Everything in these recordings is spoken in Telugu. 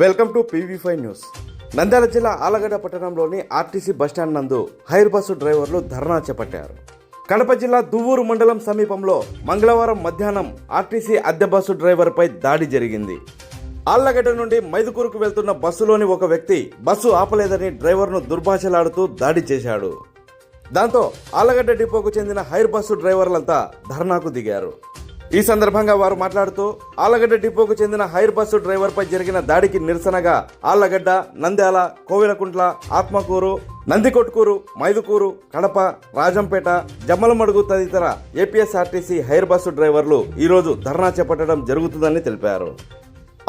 Welcome to PV five news. Nandyal జిల్లా ఆలగడ్డ పట్టణంలోని ఆర్టీసీ బస్టాండ్ నందు హైర్ బస్సు డ్రైవర్లు ధర్నా చేపట్టారు. కడప జిల్లా దువ్వూరు మండలం సమీపంలో మంగళవారం మధ్యాహ్నం ఆర్టీసీ అద్దె బస్సు డ్రైవర్పై దాడి జరిగింది. ఆళ్ళగడ్డ నుండి మైదుకూరుకు వెళ్తున్న బస్సులోని ఒక వ్యక్తి బస్సు ఆపలేదని డ్రైవర్ను దుర్భాషలాడుతూ దాడి చేశాడు. దాంతో ఆళ్ళగడ్డ డిపోకు చెందిన హైర్ బస్సు డ్రైవర్లంతా ధర్నాకు దిగారు. ఈ సందర్భంగా వారు మాట్లాడుతూ ఆళ్ళగడ్డ డిపోకు చెందిన హైర్ బస్సు డ్రైవర్పై జరిగిన దాడికి నిరసనగా ఆళ్ళగడ్డ నంద్యాల కోవిలకుంట్ల ఆత్మకూరు నందికొట్కూరు మైదుకూరు కడప రాజంపేట జమ్మలమడుగు తదితర ఏపీఎస్ఆర్టీసీ హైర్ బస్సు డ్రైవర్లు ఈరోజు ధర్నా చేపట్టడం జరుగుతుందని తెలిపారు.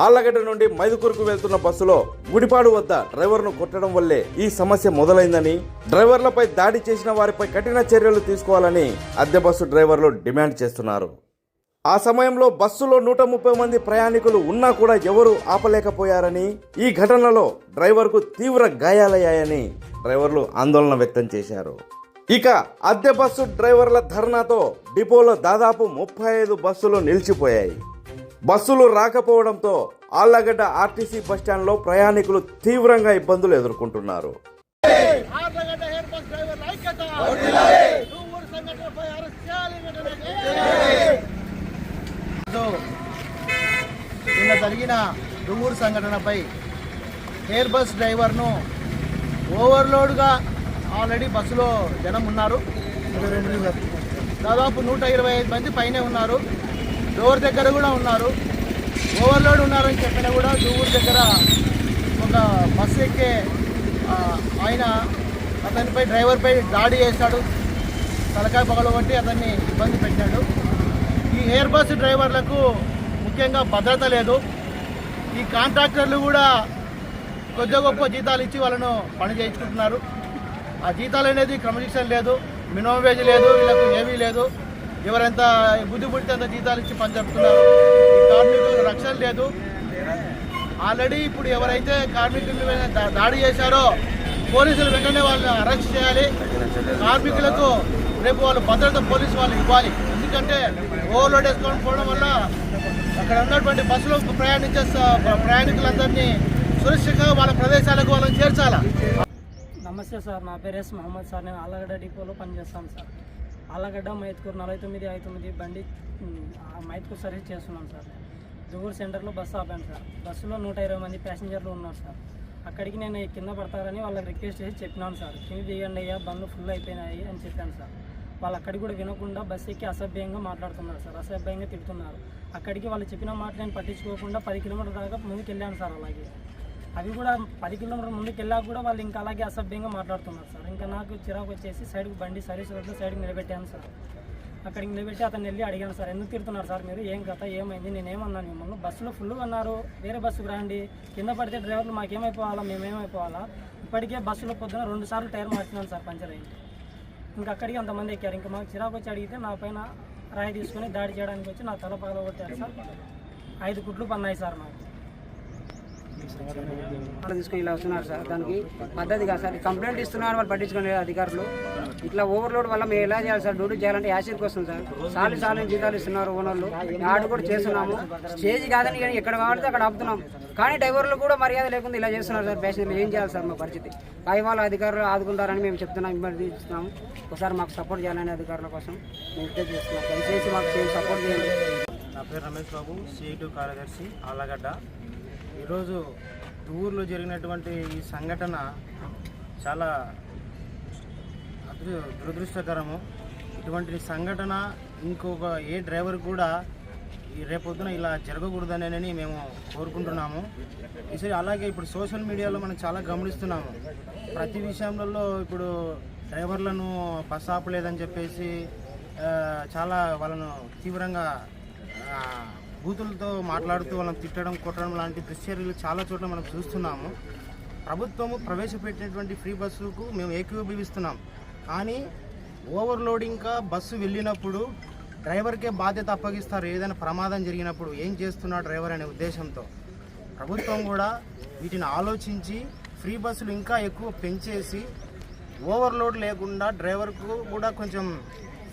ఆళ్ళగడ్డ నుండి మైదుకూరుకు వెళ్తున్న బస్సులో గుడిపాడు వద్ద డ్రైవర్ను కొట్టడం వల్లే ఈ సమస్య మొదలైందని డ్రైవర్లపై దాడి చేసిన వారిపై కఠిన చర్యలు తీసుకోవాలని అద్దె బస్సు డ్రైవర్లు డిమాండ్ చేస్తున్నారు. ఆ సమయంలో బస్సులో నూట ముప్పై మంది ప్రయాణికులు ఉన్నా కూడా ఎవరు ఆపలేకపోయారని ఈ ఘటనలో డ్రైవర్కు తీవ్ర గాయాలయ్యాయని డ్రైవర్లు ఆందోళన వ్యక్తం చేశారు. ఇక అద్దె బస్సు డ్రైవర్ల ధర్నాతో డిపోలో దాదాపు ముప్పై ఐదు బస్సులు నిలిచిపోయాయి. బస్సులు రాకపోవడంతో ఆళ్ళగడ్డ ఆర్టీసీ బస్టాండ్లో ప్రయాణికులు తీవ్రంగా ఇబ్బందులు ఎదుర్కొంటున్నారు. నిన్న జరిగిన దువ్వూరు సంఘటనపై ఎయిర్ బస్ డ్రైవర్ను ఓవర్లోడ్గా ఆల్రెడీ బస్సులో జనం ఉన్నారు. దాదాపు నూట ఇరవై ఐదు మంది పైనే ఉన్నారు. డోర్ దగ్గర కూడా ఉన్నారు. ఓవర్లోడ్ ఉన్నారని చెప్పినా కూడా దువ్వూరు దగ్గర ఒక బస్సు ఎక్కే ఆయన అతనిపై డ్రైవర్పై దాడి చేశాడు. తలకాయ పగలగొట్టి అతన్ని ఇబ్బంది పెట్టాడు. ఈ ఎయిర్ బస్ డ్రైవర్లకు ముఖ్యంగా భద్రత లేదు. ఈ కాంట్రాక్టర్లు కూడా కొద్ది గొప్ప జీతాలు ఇచ్చి వాళ్ళను పని చేయించుకుంటున్నారు. ఆ జీతాలు అనేది క్రమశిక్షణ లేదు మినిమం వేజ్ లేదు వీళ్ళకు ఏమీ లేదు. ఎవరెంత బుద్ధి పుడితే అంత జీతాలు ఇచ్చి పని జరుపుతున్నారు. ఈ కార్మికులకు రక్షణ లేదు. ఆల్రెడీ ఇప్పుడు ఎవరైతే కార్మికుల దాడి చేశారో పోలీసులు వెంటనే వాళ్ళని అరెస్ట్ చేయాలి. కార్మికులకు రేపు వాళ్ళు భద్రత పోలీసు వాళ్ళు ఇవ్వాలి. ఎందుకంటే ఓవర్లోడ్ వేసుకొని పోవడం వల్ల అక్కడ ఉన్నటువంటి బస్సులో ప్రయాణించే ప్రయాణికులందరినీ సురక్షితంగా వాళ్ళ ప్రదేశాలకు వాళ్ళని చేర్చాలా? నమస్తే సార్ నా పేరు ఎస్ మహమ్మద్ సార్. నేను ఆలగడ్డ డిపోలో పనిచేస్తాను సార్. ఆలగడ్డ మైత్కూర్ నలభై తొమ్మిది ఐదు తొమ్మిది బండి మైత్కూర్ సర్వీస్ చేస్తున్నాను సార్. నేను దువ్వూరు సెంటర్లో బస్సు ఆపాను సార్. బస్సులో నూట ఇరవై మంది ప్యాసింజర్లు ఉన్నారు సార్. అక్కడికి నేను కింద పడతారని వాళ్ళకి రిక్వెస్ట్ చేసి చెప్పినాను సార్. కింద దిగండి అయ్యా బండ్లు ఫుల్ అయిపోయినాయి అని చెప్పాను సార్. వాళ్ళు అక్కడికి కూడా వినకుండా బస్సు ఎక్కి అసభ్యంగా మాట్లాడుతున్నారు సార్. అసభ్యంగా తిడుతున్నారు. అక్కడికి వాళ్ళు చెప్పిన మాట నేను పట్టించుకోకుండా పది కిలోమీటర్ల దాకా ముందుకు వెళ్ళాను సార్ అలాగే. అవి కూడా పది కిలోమీటర్ ముందుకు వెళ్ళాక కూడా వాళ్ళు ఇంకా అలాగే అసభ్యంగా మాట్లాడుతున్నారు సార్. ఇంకా నాకు చిరాకు వచ్చేసి సైడ్కి బండి సర్వీస్ రోడ్లో సైడ్కి నిలబెట్టాను సార్. అక్కడికి నిలబెట్టి అతను వెళ్ళి అడిగాను సార్ ఎందుకు తిడుతున్నారు సార్ మీరు? ఏం కథ? ఏమైంది? నేనేమన్నాను మిమ్మల్ని? బస్సులో ఫుల్ అన్నారు. వేరే బస్సుకు రండి. కింద పడితే డ్రైవర్లు మాకేమైపోవాలా? మేమేమైపోవాలా? ఇప్పటికే బస్సులో పొద్దున రెండు సార్లు టైర్ మార్చినాను సార్ పంచర్ అయింది. ఇంకా అక్కడికి అంతమంది ఎక్కారు. ఇంకా మాకు చిరాకు వచ్చి అడిగితే నా పైన రాయి తీసుకొని దాడి చేయడానికి వచ్చి నా తల పగలగొట్టారు సార్. ఐదు కుట్లు పన్నాయి సార్ నాకు తీసుకొని ఇలా వస్తున్నారు సార్. దానికి పద్ధతి కాదు సార్ కంప్లైంట్ ఇస్తున్నారు వాళ్ళు పట్టించుకునే అధికారులు. ఇట్లా ఓవర్లోడ్ వల్ల మేము ఎలా చేయాలి సార్? డ్యూటీ చేయాలంటే యాసిడ్కి వస్తుంది సార్. సార్లు సాలి జీతాలు ఇస్తున్నారు ఓనర్లు. ఆర్డర్ కూడా చేస్తున్నాము. స్టేజ్ కాదని ఎక్కడ కావాలంటే అక్కడ ఆపుతున్నాం. కానీ డ్రైవర్లు కూడా మర్యాద లేకుండా ఇలా చేస్తున్నారు సార్. ప్యాసింజర్లు ఏం చేయాలి సార్ మా పరిస్థితి? పై వాళ్ళ అధికారులు ఆదుకుంటారని మేము చెప్తున్నాం ఇబ్బంది ఇస్తున్నాము ఒకసారి మాకు సపోర్ట్ చేయాలని అధికారుల కోసం మేము విజ్ఞప్తి చేస్తున్నాం. దయచేసి మాకు సపోర్ట్ చేయండి. నా పేరు రమేష్ బాబు సిఐటి కార్యదర్శి ఆలగడ్డ. ఈరోజు ఊర్లో జరిగినటువంటి ఈ సంఘటన చాలా దురదృష్టకరము. ఇటువంటి సంఘటన ఇంకొక ఏ డ్రైవర్ కూడా రేపొద్దున ఇలా జరగకూడదనేనని మేము కోరుకుంటున్నాము. ఈసారి అలాగే ఇప్పుడు సోషల్ మీడియాలో మనం చాలా గమనిస్తున్నాము. ప్రతి విషయంలో ఇప్పుడు డ్రైవర్లను బస్ ఆపలేదని చెప్పేసి చాలా వాళ్ళను తీవ్రంగా బూతులతో మాట్లాడుతూ వాళ్ళని తిట్టడం కొట్టడం లాంటి దుశ్చర్యలు చాలా చోట్ల మనం చూస్తున్నాము. ప్రభుత్వము ప్రవేశపెట్టినటువంటి ఫ్రీ బస్సుకు మేము ఏకీభవిస్తున్నాం. కానీ ఓవర్లోడింగ్గా బస్సు వెళ్ళినప్పుడు డ్రైవర్కే బాధ్యత అప్పగిస్తారు. ఏదైనా ప్రమాదం జరిగినప్పుడు ఏం చేస్తున్నా డ్రైవర్ అనే ఉద్దేశంతో. ప్రభుత్వం కూడా వీటిని ఆలోచించి ఫ్రీ బస్సులు ఇంకా ఎక్కువ పెంచేసి ఓవర్లోడ్ లేకుండా డ్రైవర్కు కూడా కొంచెం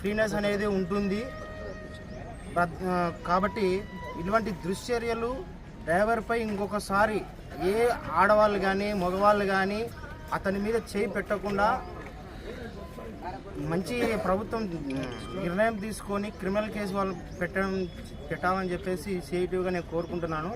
ఫ్రీనెస్ అనేది ఉంటుంది. కాబట్టి ఇటువంటి దుశ్చర్యలు డ్రైవర్పై ఇంకొకసారి ఏ ఆడవాళ్ళు కానీ మగవాళ్ళు కానీ అతని మీద చేయి పెట్టకుండా మంచి ప్రభుత్వం నిర్ణయం తీసుకొని క్రిమినల్ కేసు వాళ్ళు పెట్టడం పెట్టాలని చెప్పేసి సిఐటివ్గా నేను కోరుకుంటున్నాను.